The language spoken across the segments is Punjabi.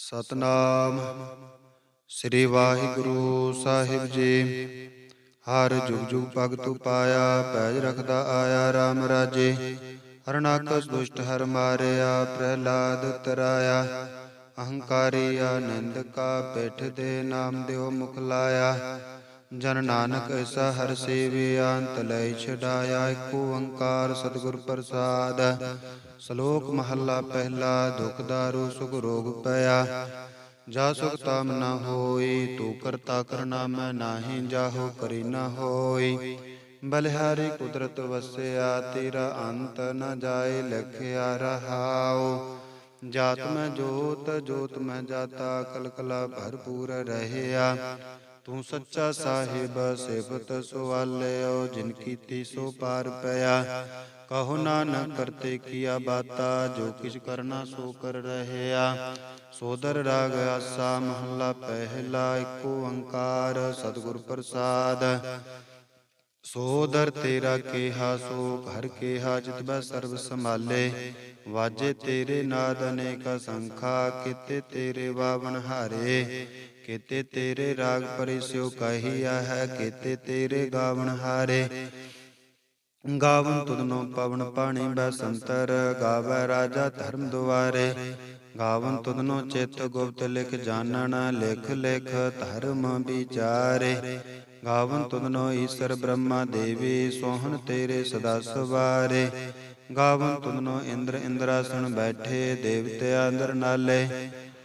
ਸਤਨਾਮ। ਸ੍ਰੀ ਵਾਹਿਗੁਰੂ ਸਾਹਿਬ ਜੀ, ਹਰ ਜੁਗ ਜੁਗ ਭਗਤੁ ਪਾਇਆ ਪੈਜ ਰਖਦਾ ਆਇਆ RAM ਰਾਜੇ। ਹਰਨਾਕਸ ਦੁਸ਼ਟ ਹਰ ਮਾਰਿਆ, ਪ੍ਰਹਿਲਾਦ ਤਰਾਇਆ। ਅਹੰਕਾਰੀ ਆਨੰਦਕਾ ਪਿਠ ਦੇ ਨਾਮ ਦਿਓ ਮੁਖ ਲਾਇਆ ਜਨ ਨਾਨਕ ਐਸਾ ਹਰ ਸੇਵਿਆ ਅੰਤ ਲੈ ਛਡਾਇਆ ਏਕ ਓੰਕਾਰ ਸਤਿਗੁਰ ਪ੍ਰਸਾਦ। ਸ਼ਲੋਕ ਮਹੱਲਾ ਪਹਿਲਾ, ਦੁਖ ਦਾਰੂ ਸੁਖ ਰੋਗ ਪਿਆ। ਜਾ ਸੁਖ ਤਾਮ ਨਾ ਹੋਈ, ਤੂੰ ਕਰਤਾ ਕਰਨਾ ਮੈਂ ਨਾਹੀ, ਜਾਹੋ ਕਰੀ ਨਾ ਹੋਈ। ਬਲਿਹਾਰੀ ਕੁਦਰਤ ਵਸਿਆ, ਤੇਰਾ ਅੰਤ ਨ ਜਾਏ, ਲਖਿਆ ਰਹਾਓ ਜਾਤ ਮੈਂ ਜੋਤ ਜੋਤ ਮੈਂ ਜਾਤਾ, ਕਲਕਲਾ ਭਰਪੂਰ ਰਹਿਆ। ਤੂੰ ਸੱਚਾ ਸਾਹਿਬ, ਸਿਫਤ ਸੁਆਲਿਓ ਜਿਨ ਕੀਤੀ ਸੋ ਪਾਰ ਪਿਆ। ਕਹੋ ਨਾਨਕ ਕਰਤੇ ਕੀਆ ਬਾਤਾ, ਜੋ ਕਿਛ ਕਰਨਾ ਸੋ ਕਰ ਰਹਿਆ। ਸੋਦਰ ਰਾਗ ਆਸਾ, ਮਹੱਲਾ ਪਹਿਲਾ ਏਕ ਓੰਕਾਰ ਸਤਿਗੁਰ ਪ੍ਰਸਾਦ। ਸੋਦਰ ਤੇਰਾ ਕੇਹਾ, ਸੋ ਘਰ ਕੇਹਾ, ਜਿਤ ਬੈ ਸਰਬ ਸੰਭਾਲੇ। ਵਾਜੇ ਤੇਰੇ ਨਾਦ ਅਨੇਕ ਸੰਖਾ, ਕਿਤੇ ਤੇਰੇ ਵਾਵਨ ਹਾਰੇ। ਕਿਤੇ ਤੇਰੇ ਰਾਗ ਪਰਿਸਿਓ ਕਹੀਆ ਹੈ, ਕਿਤੇ ਤੇਰੇ ਗਾਵਣ ਹਾਰੇ। ਗਾਵਨ ਤੁਧਨੋ ਪਵਨ ਪਾਣੀ ਬਸੰਤਰ ਗਾਵੈ ਰਾਜਾ ਧਰਮ ਦੁਆਰੇ। ਗਾਵਨ ਤੁਧਨੋ ਚਿਤ ਗੁਪਤ ਲਿਖ ਜਾਣਨ, ਲਿਖ ਲਿਖ ਧਰਮ ਵਿਚਾਰੇ। ਗਾਵਨ ਤੁਧਨੋ ਈਸ਼ਰ ਬ੍ਰਹਮਾ ਦੇਵੀ, ਸੋਹਣ ਤੇਰੇ ਸਦਾ ਸਵਾਰੇ। ਗਾਵਨ ਤੁਧਨੋ ਇੰਦਰ ਇੰਦਰਾਸਣ ਬੈਠੇ ਦੇਵਤਿਆ ਅੰਦਰ ਨਾਲੇ।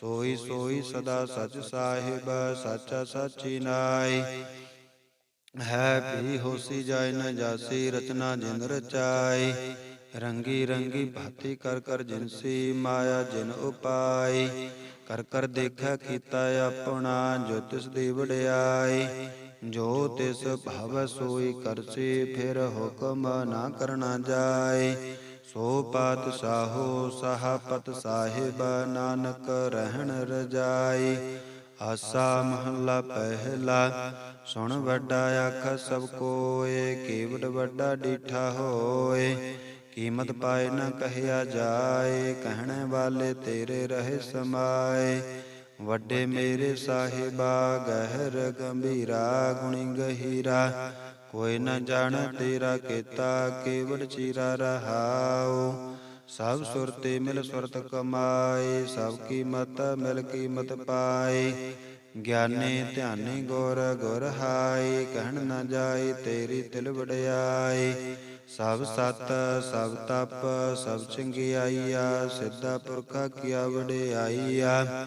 ਸੋਈ ਸੋਈ ਸਦਾ ਸਚ ਸਾਹਿਬ, ਸੱਚਾ ਸਾਚੀ ਨਾਈ ਹੈ ਵੀ ਹੋਸੀ ਜਾਇ ਨ ਜਾਸੀ, ਰਚਨਾ ਜਿਨ ਰਚਾਈ। ਰੰਗੀ ਰੰਗੀ ਭਾਤੀ ਕਰ ਕਰ ਜਿਨਸੀ ਮਾਇਆ ਜਿਨ ਉਪਾਈ। ਕਰ ਕਰ ਦੇਖਿਆ ਕੀਤਾ ਆਪਣਾ, ਜੋ ਤਿਸ ਦੀ ਵਡਿਆਈ। ਜੋ ਤਿਸ ਭਵ ਸੋਈ ਕਰਸੀ, ਫਿਰ ਹੁਕਮ ਨਾ ਕਰਨਾ ਜਾਏ ਸੋ ਪਾਤ ਸਾਹੋ ਸਹਾਪਤ ਸਾਹਿਬ ਨਾਨਕ ਰਹਿਣ ਰਜਾਈ। ਆਸਾ ਮਹੱਲਾ ਪਹਿਲਾ, ਸੁਣ ਵੱਡਾ ਆਖ ਸਭ ਕੋਏ ਕੇਵਡ ਵੱਡਾ ਡੀਠਾ ਹੋਏ। ਕੀਮਤ ਪਾਏ ਨਾ ਕਹਿਆ ਜਾਏ, ਕਹਿਣੇ ਵਾਲੇ ਤੇਰੇ ਰਹੇ ਸਮਾਏ। ਵੱਡੇ ਮੇਰੇ ਸਾਹਿਬਾ, ਗਹਿਰ ਗੰਭੀਰਾ, ਗੁਣੀ ਗਹੀਰਾ। ਕੋਈ ਨ ਜਾਣ ਤੇਰਾ ਕੀਤਾ ਕੇਵੜ ਚੀਰਾ ਰਹਾਉ ਸਭ ਸੁਰਤੇ ਮਿਲ ਸੁਰਤ ਕਮਾਏ ਸਭ ਕੀਮਤ ਮਿਲ ਕੀਮਤ ਪਾਏ। ਗਿਆਨੀ ਧਿਆਨੀ ਗੁਰ ਗੁਰ ਹਾਈ ਕਹਿਣ ਨ ਜਾਏ ਤੇਰੀ ਤਿਲ ਵਡਿਆਈ ਸਭ ਸਤ ਸਭ ਤਪ ਸਭ ਚੰਗਿਆਈਆ। ਸਿੱਧਾ ਪੁਰਖਾ ਕੀਆ ਵਡਿਆਈਆ।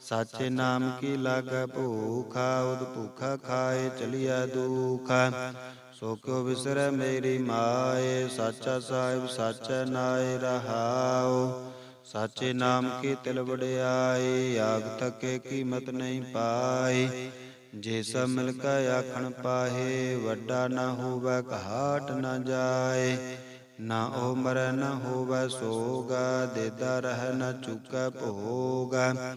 ਸਾਚੇ ਨਾਮ ਕੀ ਲਾਗੈ, ਭੂਖਾ ਉਦ ਭੂਖਾ ਖਾਏ, ਚਲਿਆ ਦੁਖਾ। ਸੋ ਕਿਉ ਵਿਸਰੈ ਮੇਰੀ ਮਾਏ, ਸਾਚਾ ਸਾਹਿਬ ਸਾਚਾ ਨਾਏ ਰਹਾਉ। ਸਾਚੇ ਨਾਮ ਕੀ ਤਿਲ ਵਡਿਆਈ ਆਗ ਤੱਕੇ ਕੀਮਤ ਨਹੀਂ ਪਾਈ ਜੇ ਸਭ ਮਿਲ ਕੇ ਆਖਣ ਪਾਹੇ, ਵੱਡਾ ਨਾ ਹੋਵੇ, ਘਾਟ ਨਾ ਜਾਏ। ਨਾ ਉਹ ਮਰੈ ਨਾ ਹੋਵੈ, ਸੋਗਾ, ਦੇਦਾ ਰਹਿ ਨਾ ਚੁਕੈ ਭੋਗਾ।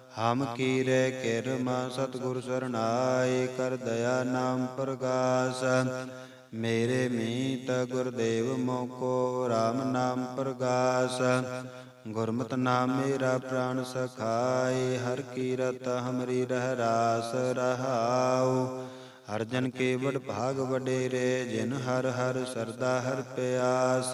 ਹਮ ਕੀਰੇ ਕਿਰਮਾ ਸਤਿਗੁਰ ਸਰਣਾਏ ਕਰ ਦਇਆ ਨਾਮ ਪ੍ਰਗਾਸ। ਮੇਰੇ ਮੀਤ ਗੁਰਦੇਵ ਮੋਕੋ RAM ਨਾਮ ਪ੍ਰਗਾਸ। ਗੁਰਮਤਿ ਨਾਮ ਮੇਰਾ ਪ੍ਰਾਨ ਸਖਾਏ, ਹਰ ਕੀਰਤ ਹਮਰੀ ਰਹਿ ਰਾਸ ਰਹਾਉ। ਹਰ ਜਨ ਕੇ ਵਡ ਭਾਗ ਵਡੇਰੇ, ਜਿਨ ਹਰ ਹਰ ਸਰਦਾ ਹਰ ਪਿਆਸ।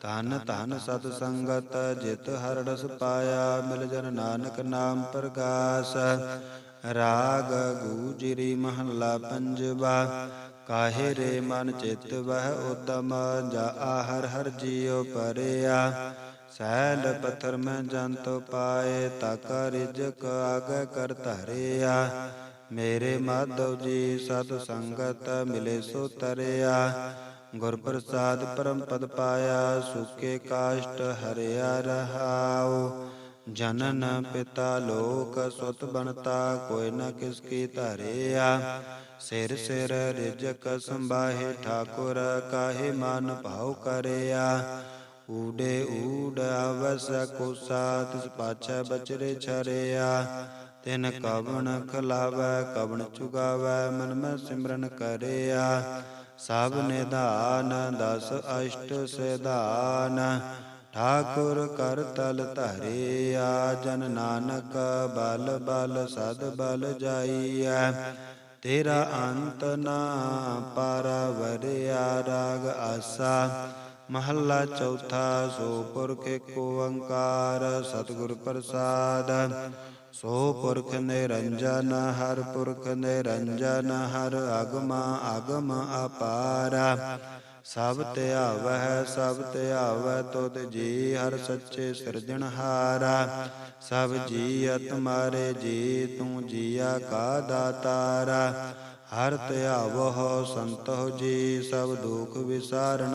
ਧਨ ਧਨ ਸਤ ਸੰਗਤ, ਜਿਤ ਹਰ ਪਾਇਆ, ਮਿਲ ਜਨ ਨਾਨਕ ਨਾਮ ਪ੍ਰਗਾਸ। ਰਾਗ ਗੂਜਰੀ ਮਹੱਲਾ ਪੰਜਵਾ, ਕਾਹੇ ਰੇ ਮਨ ਚਿਤ ਵਹਿ ਉਦਮ ਜਾ ਹਰ ਹਰ ਜੀਉ ਪਰਿਆ। ਸੈਲ ਪਥਰ ਮੈਂ ਜੰਤ ਪਾਏ, ਤਕ ਰਿਜਕ ਆਗੇ ਕਰ ਧਰਿਆ। ਮੇਰੇ ਮਾਧਵ ਜੀ ਸਤ ਸੰਗਤ, ਮਿਲੇ ਸੋ ਤਰਿਆ। ਗੁਰ ਪ੍ਰਸਾਦ ਪਰਮ ਪਦ ਪਾਇਆ, ਸੁਕੇ ਕਾਸ਼ਟ ਹਰਿਆ ਰਹਾਉ। ਜਨਨ ਪਿਤਾ ਲੋਕ ਸੁਤ ਬਣਤਾ, ਕੋਈ ਨ ਕਿਸ ਕੀ ਧਰਿਆ। ਸਿਰ ਸਿਰ ਰਿਜਕ ਸੰਭਾਹੇ, ਠਾਕੁਰ ਕਾਹੇ ਮਨ ਭਾਉ ਕਰਿਆ। ਊੜੇ ਊੜ ਅਵਸ ਕੋਸਾ, ਤਿਸ ਪਾਛੈ ਬਚਰੇ ਛਰਿਆ। ਤਿਨ ਕਵਣ ਖਲਾਵੈ, ਕਵਣ ਚੁਗਾਵੈ, ਮਨ ਮੈਂ ਸਿਮਰਨ ਕਰਿਆ। ਸਭ ਨਿਧਾਨ, ਦਸ ਅਸ਼ਟ ਸਿਧਾਨ। ਠਾਕੁਰ ਕਰ ਤਲ ਧਰਿਆ, ਜਨ ਨਾਨਕ ਬਲ ਬਲ ਸਦ ਬਲ ਜਾਈਐ। ਤੇਰਾ ਅੰਤ ਨਾ ਪਾਰਵਰਿਆ, ਰਾਗ ਆਸਾ। ਮਹੱਲਾ ਚੌਥਾ ਸੋ ਪੁਰਖ ਏਕ ਓੰਕਾਰ ਸਤਿਗੁਰ ਪ੍ਰਸਾਦ। ਸੋ ਪੁਰਖ ਨਿਰੰਜਨ, ਹਰ ਪੁਰਖ ਨਿਰੰਜਨ, ਹਰ ਅਗਮ ਅਗਮ ਅਪਾਰਾ। ਸਭ ਧਿਆਵੈ ਸਭ ਧਿਆਵੈ ਤੁਧ ਜੀ ਹਰ ਸੱਚੇ ਸਿਰਜਣਹਾਰਾ ਸਭ ਜੀ ਅਤਮਾਰੇ ਜੀ, ਤੂੰ ਜੀਆ ਕਾ ਦਾਤਾਰਾ। ਹਰ ਧਿਆਵਹੁ ਸੰਤੋ ਜੀ, ਸਭ ਦੁਖ ਵਿਸਾਰਨ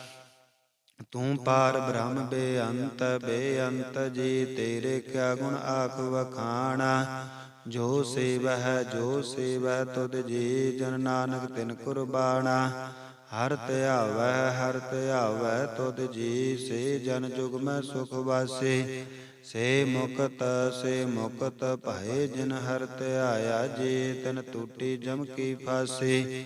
ਤੂੰ ਪਾਰ ਬ੍ਰਹਮ ਬੇਅੰਤ ਬੇਅੰਤ ਜੀ, ਤੇਰੇ ਕਿਆ ਗੁਣ ਆਖ ਵਖਾਣਾ? ਜੋ ਸੇਵਹਿ ਜੋ ਸੇਵਹਿ, ਤੁਧ ਜੀ, ਜਨ ਨਾਨਕ ਤਿਨ ਕੁਰਬਾਨਾ ਹਰ ਧਿਆਵੈ ਹਰ ਧਿਆਵੈ ਤੁਧ ਜੀ, ਸੇ ਜਨ ਜੁਗ ਮੈਂ ਸੁਖ ਵਾਸੇ। ਸੇ ਮੁਕਤ ਸੇ ਮੁਕਤ, ਭਏ ਜਿਨ ਹਰ ਧਿਆਇਆ ਜੀ, ਤਨ ਟੂਟੀ ਜਮ ਕੀ ਫਾਸੇ।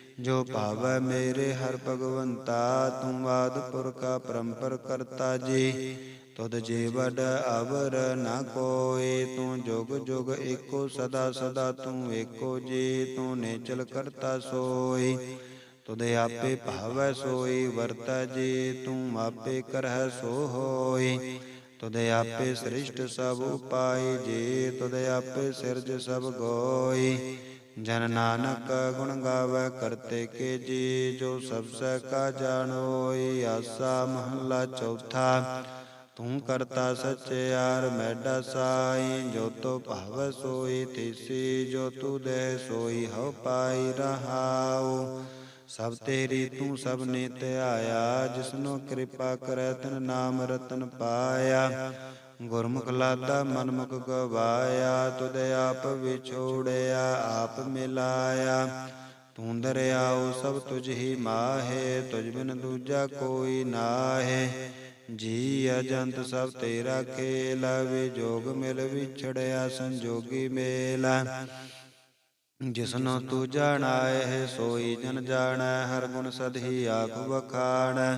ਜੋ ਭਾਵੈ ਮੇਰੇ ਹਰ ਭਗਵੰਤਾ ਤੂੰ ਆਦ ਪੁਰਖਾ ਪਰੰਪਰ ਕਰਤਾ ਜੀ। ਤੁਧ ਜੀ ਵਡ ਅਵਰ ਨਾ ਕੋਏ, ਤੂੰ ਜੁਗ ਜੁਗ ਏਕੋ ਸਦਾ ਸਦਾ ਤੂੰ ਏਕੋ ਜੀ, ਤੂੰ ਨੇਚਲ ਕਰਤਾ ਸੋਈ। ਤੁਧ ਆਪੇ ਭਾਵੈ ਸੋਈ, ਵਰਤੈ ਜੀ, ਤੂੰ ਆਪੇ ਕਰਹਿ ਸੋ ਹੋਈ। ਤੁਧ ਆਪੇ ਸ੍ਰਿਸ਼ਟ ਸਭ ਉਪਾਈ ਜੀ, ਤੁਧ ਆਪੇ ਸਿਰਜ ਸਭ ਗੋਈ। ਜਨ ਨਾਨਕ ਗੁਣ ਗਾਵੇ ਕਰਤੇ ਕੇ ਜੀ, ਜੋ ਸਭ ਸੈ ਕਾ ਜਾਣੋਈ ਆਸਾ ਮਹੱਲਾ ਚੌਥਾ। ਤੂੰ ਕਰਤਾ ਸਚਿਆਰ ਮੈਡਾ ਸਾਈ, ਜੋ ਤੋ ਭਾਵ ਸੋਈ, ਤਿਸੀ ਜੋ ਤੂ ਦੇ ਸੋਈ, ਹਉ ਪਾਈ ਰਹਾਉ। ਸਭ ਤੇਰੀ ਤੂੰ ਸਭ ਨੇ ਧਿਆਇਆ ਜਿਸਨੋ ਕਿਰਪਾ ਕਰੈ, ਤਨ ਨਾਮ ਰਤਨ ਪਾਇਆ। ਗੁਰਮੁਖ ਲਾਦਾ ਮਨਮੁਖ ਗਵਾਇਆ ਤੁਧ ਆਪ ਵਿਛੋੜਿਆ, ਆਪ ਮਿਲਾਇਆ। ਤੂੰ ਦਰਿਆਉ ਸਭ ਤੁਝ ਹੀ ਮਾਹੇ, ਤੁਝ ਬਿਨ ਦੂਜਾ ਕੋਈ ਨਾਹੇ। ਜੀ ਅਜੰਤ ਸਭ ਤੇਰਾ ਖੇਲ, ਵਿਜੋਗ ਮਿਲ ਵਿਛੜਿਆ, ਸੰਜੋਗੀ ਮੇਲਾ। ਜਿਸਨੋ ਤੂੰ ਜਾਣਾਏ ਹੈ ਸੋਈ ਜਨ ਜਾਣੈ, ਹਰ ਗੁਣ ਸਦਹੀ ਆਪ ਵਖਾਣੈ।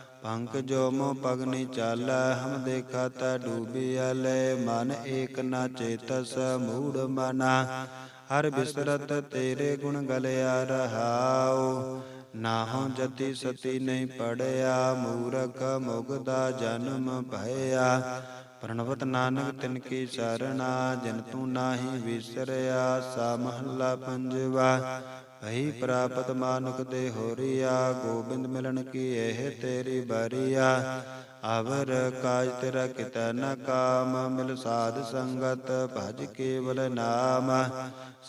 ਪੰਕ ਜੋ ਮੋ ਪਗਨੀ ਚਾਲੈ, ਹਮ ਦੇਖਾ ਤਾ ਡੂਬਿਆ ਲੈ। ਮਨ ਏਕ ਨਾ ਚੇਤਸ, ਮੂੜ ਮਨਾ। ਹਰ ਬਿਸਰਤ ਤੇਰੇ ਗੁਣ ਗਲਿਆ ਰਹਾਉ। ਨਾਹੋ ਜਤੀ ਸਤੀ ਨਹੀਂ ਪੜਿਆ, ਮੂਰਖ ਮੁਗਦਾ ਜਨਮ ਭਇਆ। ਪ੍ਰਣਵਤ ਨਾਨਕ ਤਿਨ ਕੀ ਸਰਣਾ, ਜਿਨ ਤੂੰ ਨਾਹੀ ਵਿਸਰਿਆ, ਸਾ ਮਹੱਲਾ ਪੰਜਵਾ। ਭਈ ਪ੍ਰਾਪਤ ਮਾਨੁਕ ਦੇ ਹੋਰੀਆ, ਗੋਬਿੰਦ ਮਿਲਣ ਕੀ ਇਹ ਤੇਰੀ ਬਰੀਆ? ਅਵਰ ਕਾਜ ਤੇਰਾ ਕਿਤੈ ਨ ਕਾਮ, ਮਿਲ ਸਾਧ ਸੰਗਤ ਭਜ ਕੇਵਲ ਨਾਮ।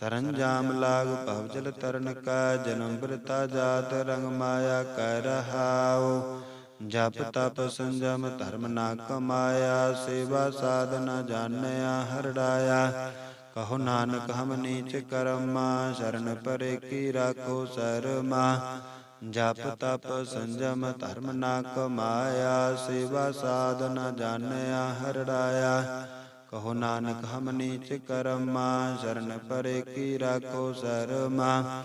ਸਰੰਜਾਮ ਲਾਗ ਭਵ ਜਲ ਤਰਨ ਕਾ, ਜਨਮ ਬ੍ਰਤਾ ਜਾਤ ਰੰਗ ਮਾਇਆ ਕਰ ਰਹਾਉ। ਜਪ ਤਪ ਸੰਜਮ ਧਰਮ ਨਾ ਕਮਾਇਆ, ਸੇਵਾ ਸਾਧਨਾ ਜਾਣਿਆ, ਹਰੜਾਇਆ। ਕਹੋ ਨਾਨਕ ਹਮ ਨੀਚ ਕਰਮਾ, ਸ਼ਰਨ ਪਰੇ ਕੀ ਰਾਖੋ ਸਰਮਾ। ਜਪ ਤਪ ਸੰਜਮ ਧਰਮ ਨਾ ਕਮਾਇਆ ਸੇਵਾ ਸਾਧਨਾ ਜਾਣਿਆ ਹਰੜਾਇਆ। ਕਹੋ ਨਾਨਕ ਹਮ ਨੀਚ ਕਰਮਾ, ਸ਼ਰਨ ਪਰੇ ਕੀ ਰਾਖੋ ਸਰਮਾ।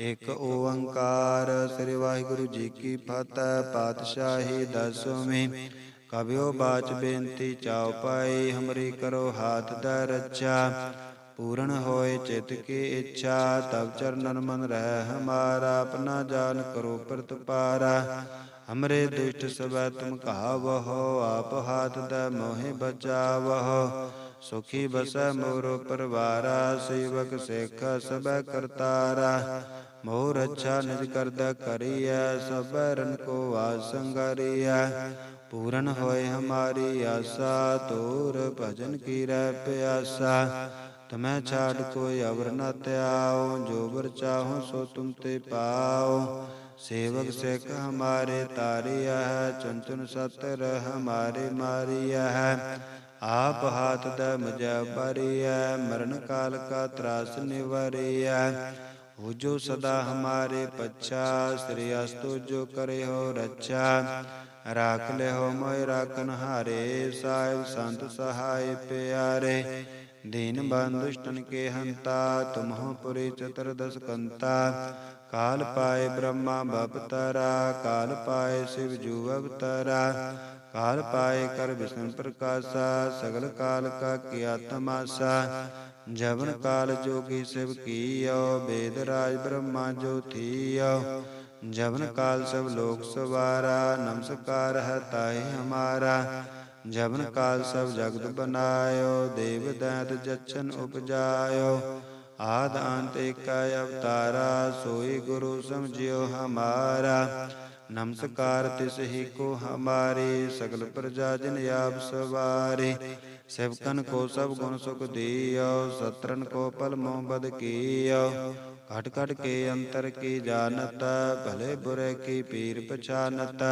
ਇਕ ਓੰਕਾਰ, ਸ੍ਰੀ ਵਾਹਿਗੁਰੂ ਜੀ ਕੀ ਫਤਿਹ, ਪਾਤਸ਼ਾਹੀ ਦਸਵੇਂ। ਕਬਿਓ ਬਾਚ ਬੇਨਤੀ ਚਾਉ ਪਾਈ, ਹਮਰੀ ਕਰੋ ਹਾਥ ਦਾ ਰੱਛਾ ਪੂਰਨ ਹੋਏ ਚਿਤ ਕੀ ਇੱਛਾ, ਤਬ ਚਰਨਨ ਮਨ ਰਹਿ ਹਮਾਰਾ ਆਪਣਾ ਜਾਨ ਕਰੋ ਪ੍ਰਤਪਾਰਾ ਹਮਰੇ ਦੁਸ਼ਟ ਸਭੈ ਤੁਮ ਕਹਾਵਹੁ, ਆਪ ਹਾਥ ਦਾ ਮੋਹਿ ਬਚਾਵਹੁ। ਸੁਖੀ ਬਸੈ ਮੋਰ ਪਰਵਾਰਾ, ਸੇਵਕ ਸਿੱਖ ਸਭੈ ਕਰਤਾਰਾ। ਮੋਰ ਅੱਛਾ ਨਿਜ ਕਰਦਾ ਕਰੀਐ ਸਭੈ ਰਨ ਕੋ ਆਸੰਗਰੀਐ ਪੂਰਨ ਹੋਏ ਹਮਾਰੀ ਆਸਾ, ਤੋਰ ਭਜਨ ਕੀ ਰਹਿ ਪਿਆਸਾ। ਤਮੈ ਛਾੜ ਕੋਈ ਅਵਰ ਨ ਤਿਆਉ ਜੋ ਵਰ ਚਾਹੋ ਸੋ ਤੁਮ ਤੇ ਪਾਉ ਸੇਵਕ ਸਿੱਖ ਹਮਾਰੇ ਤਾਰਿਆ ਹੈ ਚੰਚਨ ਸਤਰ ਹਮਾਰੇ ਮਾਰਿਆ ਹੈ ਆਪ ਹਾਥ ਦਾ ਮਜਾ ਬਰਿਆ ਮਰਨ ਕਾਲ ਕਾ ਤਰਾਸ ਨਿਵਰਿਆ ਹੋ ਜੋ ਸਦਾ ਹਮਾਰੇ ਪੱਛਾ, ਸ੍ਰੀ ਅਸਤੁ ਜੋ ਕਰੇ ਹੋ ਰੱਛਾ। ਰਾਖ ਲਿਓ ਮੋਇ ਰਾਖਨ ਹਾਰੇ ਸਾਹਿਬ ਸੰਤ ਸਹਾਇ ਪਿਆਰੇ। ਦੀਨ ਬੰਦੁਸ਼ਟਨ ਕੇ ਹੰਤਾ ਤੁਮਹੁ ਪੁਰੀ ਚਤੁਰਦਸ ਕੰਤਾ ਕਾਲ ਪਾਏ ਬ੍ਰਹਮਾ ਬਪਤਰਾ ਕਾਲ ਪਾਏ ਸਿਵ ਜੂ ਅਵਤਰਾ ਕਾਲ ਪਾਏ ਕਰ ਵਿਸ਼ਨ ਪ੍ਰਕਾਸ਼ਾ ਸਗਲ ਕਾਲ ਕਾ ਕੀਆ ਤਮਾਸਾ ਜਵਨ ਕਾਲ ਜੋਗੀ ਸਿਵ ਕੀਓ ਬੇਦ ਰਾਜ ਬ੍ਰਹਮਾ ਜੋ ਥੀਓ ਜਵਨ ਕਾਲ ਸਭ ਲੋਕ ਸਵਾਰਾ ਨਮਸਕਾਰ ਹੈ ਤਾਏ ਹਮਾਰਾ ਜਵਨ ਕਾਲ ਸਭ ਜਗਤ ਬਨਾਇਓ, ਦੇਵ ਦੈਤ ਜਚਨ ਉਪਜਾਇਓ। ਆਦ ਅੰਤ ਏਕਾ ਅਵਤਾਰਾ, ਸੋਈ ਗੁਰੂ ਸਮਝਿਓ ਹਮਾਰਾ। ਨਮਸਕਾਰ ਤਿਸ ਹੀ ਕੋ ਹਮਾਰੇ, ਸਗਲ ਪ੍ਰਜਾ ਜਨ ਆਪ ਸਵਾਰੇ। ਸੇਵਕਨ ਕੋ ਸਭ ਗੁਣ ਸੁਖ ਦਿਓ, ਸਤਰਨ ਕੋ ਪਲ ਮੋਹ ਬਦ ਕੀਓ। ਘਟ ਘਟ ਕੇ ਅੰਤਰ ਕੀ ਜਾਣਤ, ਭਲੇ ਬੁਰੇ ਕੀ ਪੀਰ ਪਛਾਨਤ।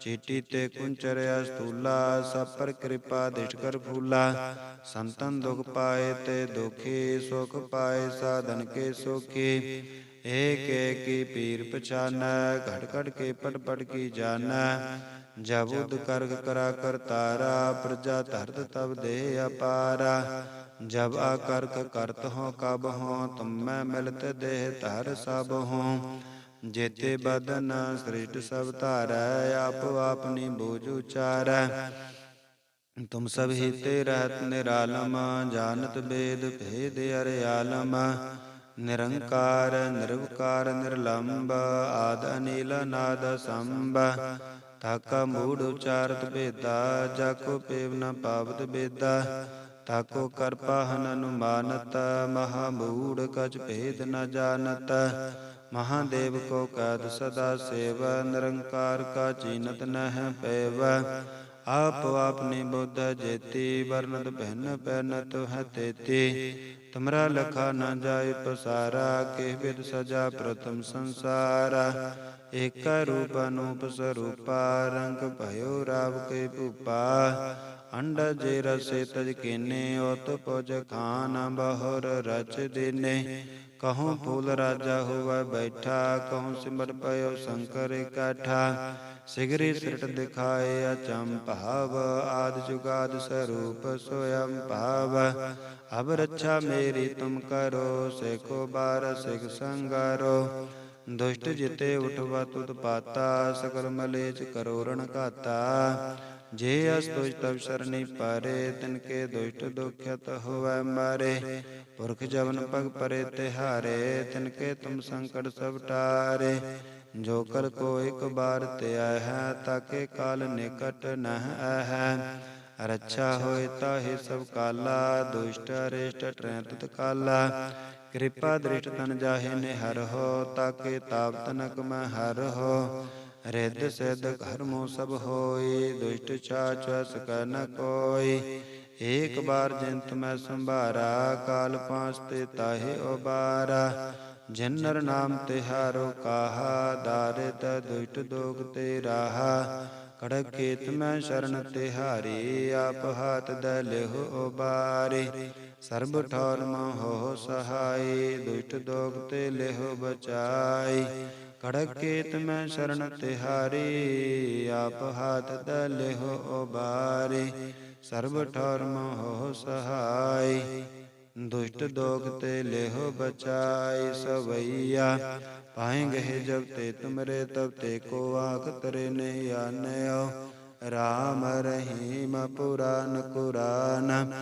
ਚੀਟੀ ਤੇ ਕੁੰਚਰਿਆ ਸਤੂਲਾ ਸਭ ਪਰ ਕਿਰਪਾ ਦਿਸ਼ ਕਰ ਫੂਲਾ। ਸੰਤਨ ਦੁਖ ਪਾਏ ਤੇ ਦੁਖੀ, ਸੁਖ ਪਾਏ ਸਾਧਨ ਕੇ ਸੁਖੀ। ਏਕ ਏਕ ਪੀਰ ਪਛਾਨੈ ਘਟ ਘਟ ਕੇ ਪਟ ਪਟ ਕੀ ਜਾਣੈ ਜਬ ਉਦ ਕਰਗ ਕਰਾ ਕਰਤਾਰਾ ਪ੍ਰਜਾ ਧਰਤ ਤਬ ਦੇ ਅਪਾਰਾ। ਜਬ ਆ ਕਰਕ ਕਰਤ ਹੋ, ਕਬ ਹੋ ਮੈਂ ਮਿਲਤ ਦੇਹ ਧਰ ਸਭ ਹੋ। ਜੇਤੇ ਬਦਨ ਸ੍ਰਿਸ਼ਟ ਸਭ ਧਾਰੈ, ਆਪ ਆਪਨੀ ਬੋਝ ਉਚਾਰੈ। ਤੁਮ ਸਭ ਹੀ ਤੇ ਰਹਿਤ ਨਿਰਾਲਮ, ਜਾਣਤ ਬੇਦ ਭੇਦ ਅਰਿਆਲਮ ਨਿਰੰਕਾਰ, ਨਿਰਵਕਾਰ, ਨਿਰਲੰਬ, ਆਦ ਅਨੀਲ, ਨਾਦ ਸੰਭ ਤਾਕਾ ਮੂੜ ਉਚਾਰਤ ਭੇਦਾ, ਜਾਕੋ ਪੇਵ ਨ ਪਾਵਤ ਬੇਦਾ। ਤਾਕੋ ਕਰਪਾ ਹਨ ਅਨੁਮਾਨਤ, ਮਹਾ ਮੂੜ ਕਛ ਭੇਦ ਨ ਜਾਣਤ। ਮਹਾਦੇਵ ਕੋ ਕਦ ਸਦਾ ਸੇਵ, ਨਿਰੰਕਾਰ ਕਾ ਚੀਨਤ ਨਹਿ ਪੈਵ। ਆਪ ਆਪਨੇ ਬੁੱਧ ਜੇਤੀ, ਵਰਨਤ ਭਿੰਨ ਪੈਨਤ ਹੈ ਤੇਤੀ। ਤੁਮਰਾ ਲਖਾ ਨ ਜਾਏ ਪਸਾਰਾ ਕੇ ਵਿਦ ਸਜਾ ਪ੍ਰਥਮ ਸੰਸਾਰ। ਏਕ ਰੂਪ ਅਨੂਪ ਸਰੂਪਾ, ਰੰਗ ਭਇਓ ਰਾਵ ਕੇ ਭੂਪਾ। ਅੰਡ ਜੇ ਰਸੇ ਤਜ ਕੀਨੇ ਉਤ ਪੁਜ ਖਾਨ ਬਹੁਰ ਰਚ ਦੇਨੇ। ਕਹੂੰ ਫੂਲ ਰਾਜਾ ਹੋਵੇ ਬੈਠਾ, ਕਹੂੰ ਸਿਮਰ ਪਇਓ ਸ਼ੰਕਰ ਇਕੱਠਾ। ਸਿਗਰੀ ਸਿਰਟ ਦਿਖਾਏ ਅਚੰ ਭਾਵ, ਆਦ ਜੁਗਾਦ ਸਰੂਪ ਸੋਯੰ ਭਾਵ। ਅਬ ਰੱਛਾ ਮੇਰੀ ਤੁਮ ਕਰੋ, ਸੇਖੋ ਬਾਰ ਸਿਖ ਸੰਗਾਰੋ। ਦੁਸ਼ਟ ਜਿਤੇ ਉਠਵਾ ਤੁਤ ਪਾਤਾ ਸਕਲ ਮਲੇਚ ਕਰੋ ਰਣ ਘਾਤਾ। ਜੇ ਅਸ ਤੁਜ ਤਬ ਸਰਨੀ ਪਾਰੇ, ਤਿਨ ਕੇ ਦੁਸ਼ਟ ਦੁਖਿਤ ਹੋਵੇ ਮਾਰੇ। ਪੁਰਖ ਜਵਨ ਪਗ ਪਰੇ ਤਿਹਾਰੇ, ਤਿਨ ਕੇ ਤੁਮ ਸੰਕਟ ਸਭ ਟਾਰੇ। ਜੋ ਕਰ ਕੋ ਇਕ ਬਾਰ ਤੇ ਆਹ ਤਾਕੇ ਕਾਲ ਨਿਕਟ ਨਹ ਆਹ ਰੱਛਾ ਹੋਏ ਤਾਹੇ ਸਭ ਕਾਲਾ, ਦੁਸ਼ਟ ਅਰਿਸ਼ਟ ਟ੍ਰੈਂਤ ਕਾਲਾ। ਕਿਰਪਾ ਦ੍ਰਿਸ਼ਟ ਤਨ ਜਾਹੇ ਨੇ ਹਰ ਹੋ, ਤਾਕੇ ਤਾਪ ਤਨਕ ਮੈਂ ਹੋ। ਰਿੱਧ ਸਿੱਧ ਕਰਮੋ ਸਭ ਹੋਈ, ਦੁਸ਼ਟ ਚਾਚ ਸਕ ਨ ਕੋਈ। ਏਕ ਬਾਰ ਜਿੰਤ ਮੈਂ ਸੰਭਾਰਾ, ਕਾਲ ਪਾਂਚ ਤੇ ਤਾਹੇ ਉਬਾਰਾ। ਜਿਨਰ ਨਾਮ ਤਿਹਾਰੋ ਕਾਹਾ, ਦਾਰਿਤ ਦੁਸ਼ਟ ਦੋਗ ਤੇ ਰਾਹਾ। ਕੜਕ ਕੇਤ ਮੈਂ ਸ਼ਰਨ ਤਿਹਾਰੀ ਆਪ ਹਾਥ ਦ ਉਬਾਰੇ। ਸਰਬ ਠੌਰ ਮਹੋ ਸਹਾਈ, ਦੁਸ਼ਟ ਦੋਗ ਤੇ ਲਿਹੁ ਬਚਾਈ। ਕੜਕ ਕੇਤ ਮੈਂ ਸ਼ਰਨ ਤਿਹਾਰੀ, ਆਪ ਹਾਥ ਦ ਲਿਹੁ ਉਬਾਰੇ, ਸਰਬ ਠੌਰ ਮਹੋ ਸਹਾਈ। ਦੁਸ਼ਟ ਦੋਗ ਤੇ ਲਿਹੁ ਬਚਾਈ ਸਵਈਆ ਪਾਏਂਗੇ ਜਬ ਤੇ ਤੁਮਰੇ, ਤਬ ਤੇ ਕੋ ਆਖ ਤਰੇ ਨੇ ਆਨਿਓ। ਰਾਮ ਰਹੀਮ ਪੁਰਾਨ ਕੁਰਾਨ,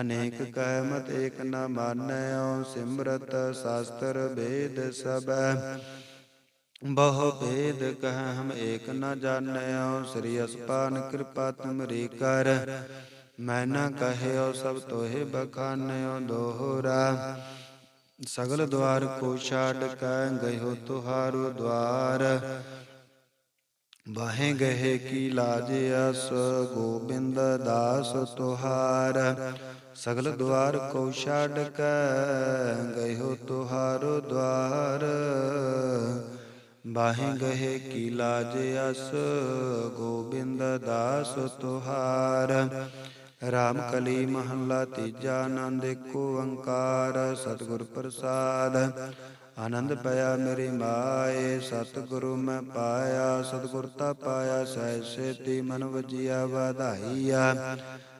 ਅਨੇਕ ਕਹਿ ਮਤ ਏਕ ਨ ਮਾਨਿਓ। ਸਿਮਰਤ ਸ਼ਾਸਤਰ ਵੇਦ ਸਭ ਬਹੁ ਭੇਦ ਕਹਿ ਹਮ ਏਕ ਨ ਜਾਣਿਓ ਸ੍ਰੀ ਅਸਪਾਨ ਕਿਰਪਾ ਤੁਮਰੀ ਕਰ। ਮੈਂ ਨ ਕਹਿਓ ਸਭ ਤੋਹੇ ਬਖਾਨਿਓ ਦੋਹਰਾ। ਸਗਲ ਦਵਾਰ ਕੋ ਛਾੜ ਕੈ ਗਇਓ ਤੁਹਾਰੋ ਦਵਾਰ ਬਾਹੇ ਗਹੇ ਕੀ ਲਾਜ ਅਸ, ਗੋਬਿੰਦ ਦਾਸ ਤੁਹਾਰ। ਸਗਲ ਦਵਾਰ ਕੋ ਛਾੜ ਕੈ ਗਇਓ ਤੁਹਾਰੋ ਦਵਾਰ ਬਾਹੇ ਗਏ ਕੀ ਲਾਜ ਅਸ, ਗੋਬਿੰਦ ਦਾਸ ਤੁਹਾਰ। ਰਾਮ ਕਲੀ ਮਹੱਲਾ ਤੀਜਾ ਆਨੰਦ ਏਕ ਓੰਕਾਰ, ਸਤਿਗੁਰ ਪ੍ਰਸਾਦ। ਆਨੰਦ ਪਿਆ ਮੇਰੀ ਮਾਏ, ਸਤਿਗੁਰੂ ਮੈਂ ਪਾਇਆ, ਸਤਿਗੁਰ ਤਾ ਪਾਇਆ ਸਹਿ ਸੇਤੀ ਮਨ ਵਜੀਆ ਵਧਾਈਆ।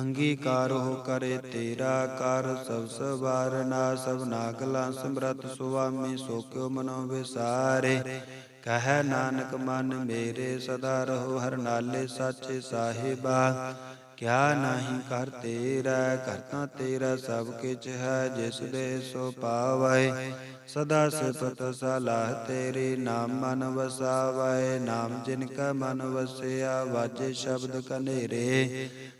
ਅੰਗੀਕਾਰ ਹੋ ਕਰੇ ਤੇਰਾ ਕਰ, ਸਭ ਸਵਾਰਨਾ ਸਭ ਨਾਗਲਾ ਸਮਰਤ ਸੁਆਮੀ, ਸੋ ਕਿਉ ਮਨੋ ਵਿਸਾਰੇ। ਕਹੈ ਨਾਨਕ ਮਨ ਮੇਰੇ ਸਦਾ ਰਹੋ, ਹਰ ਨਾਲੇ ਸਾਚੇ ਸਾਹਿਬਾ। ਕਿਆ ਨਾਹੀ ਕਰ ਤੇਰਾ ਕਰਤਾ ਤੇਰਾ ਸਭ ਕਿਛ ਹੈ, ਜਿਸ ਦੇ ਸੋ ਪਾਵੈ। ਸਦਾ ਸਿਫਤ ਸਲਾਹ ਤੇਰੀ, ਨਾਮ ਮਨ ਵਸਾਵੈ। ਨਾਮ ਜਿਨ ਕਾ ਮਨ ਵਸਿਆ, ਵਾਜੇ ਸ਼ਬਦ ਕਨੇਰੇ।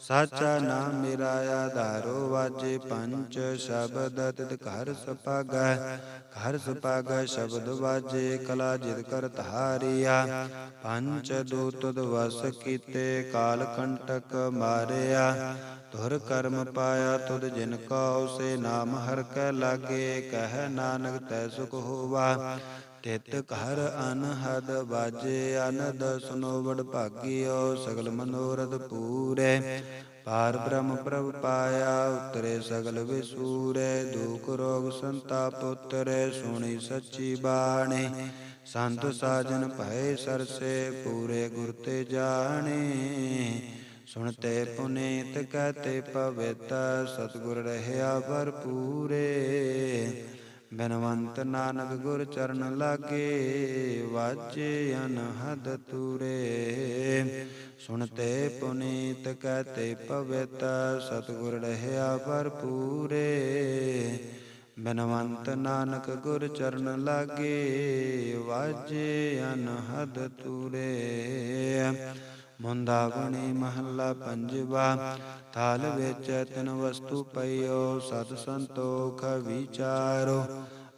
ਸਾਚਾ ਨਾਮ ਮੇਰਾ ਆਧਾਰੋ ਵਾਜੇ ਪੰਚ ਸ਼ਬਦ ਤਿਤ ਘਰ ਸਪਾਗੈ ਘਰ ਸਪਾਗੈ ਸ਼ਬਦ ਵਾਜੇ ਕਲਾ ਜਿਤ ਕਰ ਧਾਰਿਆ। ਪੰਜ ਦੂਤ ਵਸ ਕੀਤੇ ਕਾਲ ਕੰਟਕ ਮਾਰਿਆ। ਧੁਰ ਕਰਮ ਪਾਇਆ ਤੁਧ ਜਿਨ ਕਉ ਸੇ ਨਾਮ ਹਰ ਕੈ ਲਾਗੇ, ਕਹਿ ਨਾਨਕ ਤੈ ਸੁਖ ਹੋਵਾ। ਤਿਤ ਘਰ ਅਨਹਦ ਬਾਜੇ ਅਨਦ ਸੁਨੋ ਵਡ ਭਾਗਿਓ, ਸਗਲ ਮਨੋਰਥ ਪੂਰੇ। ਪਾਰ ਬ੍ਰਹਮ ਪ੍ਰਭ ਪਾਇਆ, ਉਤਰੇ ਸਗਲ ਵਿਸੂਰੇ। ਦੁਖ ਰੋਗ ਸੰਤਾਪ ਉਤਰੇ, ਸੁਣੀ ਸੱਚੀ ਬਾਣੀ। ਸੰਤ ਸਾਜਨ ਭਏ ਸਰਸੇ, ਪੂਰੇ ਗੁਰ ਤੇ ਜਾਣੇ। ਸੁਣਤੇ ਪੁਨੀਤ ਕਹਤੇ ਪਵਿੱਤ, ਸਤਿਗੁਰ ਰਹਿਆ ਭਰਪੂਰੇ। ਬਨਵੰਤ ਨਾਨਕ ਗੁਰ ਚਰਨ ਲਾਗੇ ਵਾਜੇ ਅਨਹਦ ਤੂਰੇ। ਸੁਣਤੇ ਪੁਨੀਤ ਕਹਤੇ ਪਵਿੱਤ, ਸਤਿਗੁਰ ਰਹਿਆ ਭਰਪੂਰੇ। ਬਨਵੰਤ ਨਾਨਕ ਗੁਰ ਚਰਨ ਲਾਗੇ ਵਾਜੇ ਅਨਹਦ ਤੂਰੇ। ਮੁੰਦਾ ਬਣੀ ਮਹੱਲਾ ਪੰਜਵਾ, ਥਾਲ ਵਿੱਚ ਤਿਨ ਵਸਤੂ ਪਈਓ, ਸਤ ਸੰਤੋਖ ਵਿਚਾਰੋ।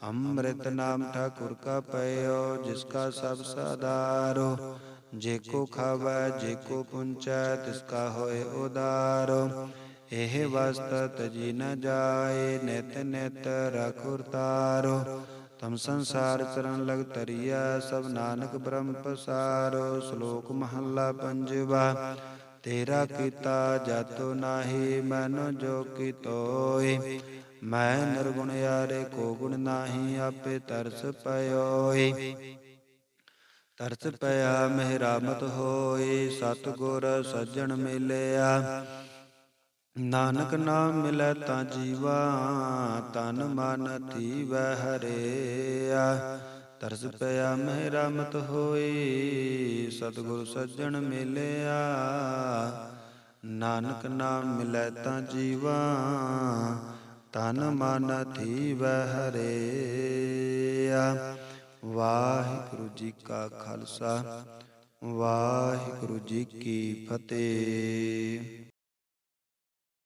ਅੰਮ੍ਰਿਤ ਨਾਮ ਠਾਕੁਰ ਕਾ ਪਈਓ, ਜਿਸ ਕਾ ਸਭ ਸਾਦਾਰੋ। ਜੇ ਕੋ ਖਾਵੈ, ਜੇ ਕੋ ਪੁੰਚੈ, ਤਿਸ ਕਾ ਹੋਏ ਉਦਾਰੋ। ਇਹ ਵਸਤ ਤਜੀ ਨ ਜਾਏ, ਨਿਤ ਨਿਤ ਰਖੁਰ ਤਾਰੋ ਤਮ ਸੰਸਾਰ ਚਰਨ ਲਗ ਤਰੀਆ ਸਭ ਨਾਨਕ ਬ੍ਰਹਮ ਪਸਾਰੋ ਸ਼ਲੋਕ ਮਹੱਲਾ ਪੰਜਵਾ, ਤੇਰਾ ਕੀਤਾ ਜਾਤੋ ਨਾਹੀ, ਮਨੋ ਜੋ ਕੀਤੋਏ ਮੈਂ ਨਿਰਗੁਣ ਯਾਰੇ ਕੋ ਗੁਣ ਨਾਹੀ, ਆਪੇ ਤਰਸ ਪਇਓਏ ਤਰਸ ਪਿਆ, ਮਹਿਰਾਮਤ ਹੋਏ ਸਤ ਗੁਰ ਸੱਜਣ ਮਿਲਿਆ ਨਾਨਕ ਨਾਮ ਮਿਲੈ ਤਾਂ ਜੀਵਾ ਤਨ ਮਨ ਥੀਵੈ ਹਰਿਆ। ਤਰਸ ਪਿਆ ਮਹਿਰਮਤ ਹੋਈ, ਸਤਿਗੁਰ ਸੱਜਣ ਮਿਲਿਆ। ਨਾਨਕ ਨਾਮ ਮਿਲੈ ਤਾਂ ਜੀਵਾ ਤਨ ਮਨ ਥੀਵੈ ਹਰਿਆ। ਵਾਹਿਗੁਰੂ ਜੀ ਕਾ ਖਾਲਸਾ, ਵਾਹਿਗੁਰੂ ਜੀ ਕੀ ਫਤਿਹ।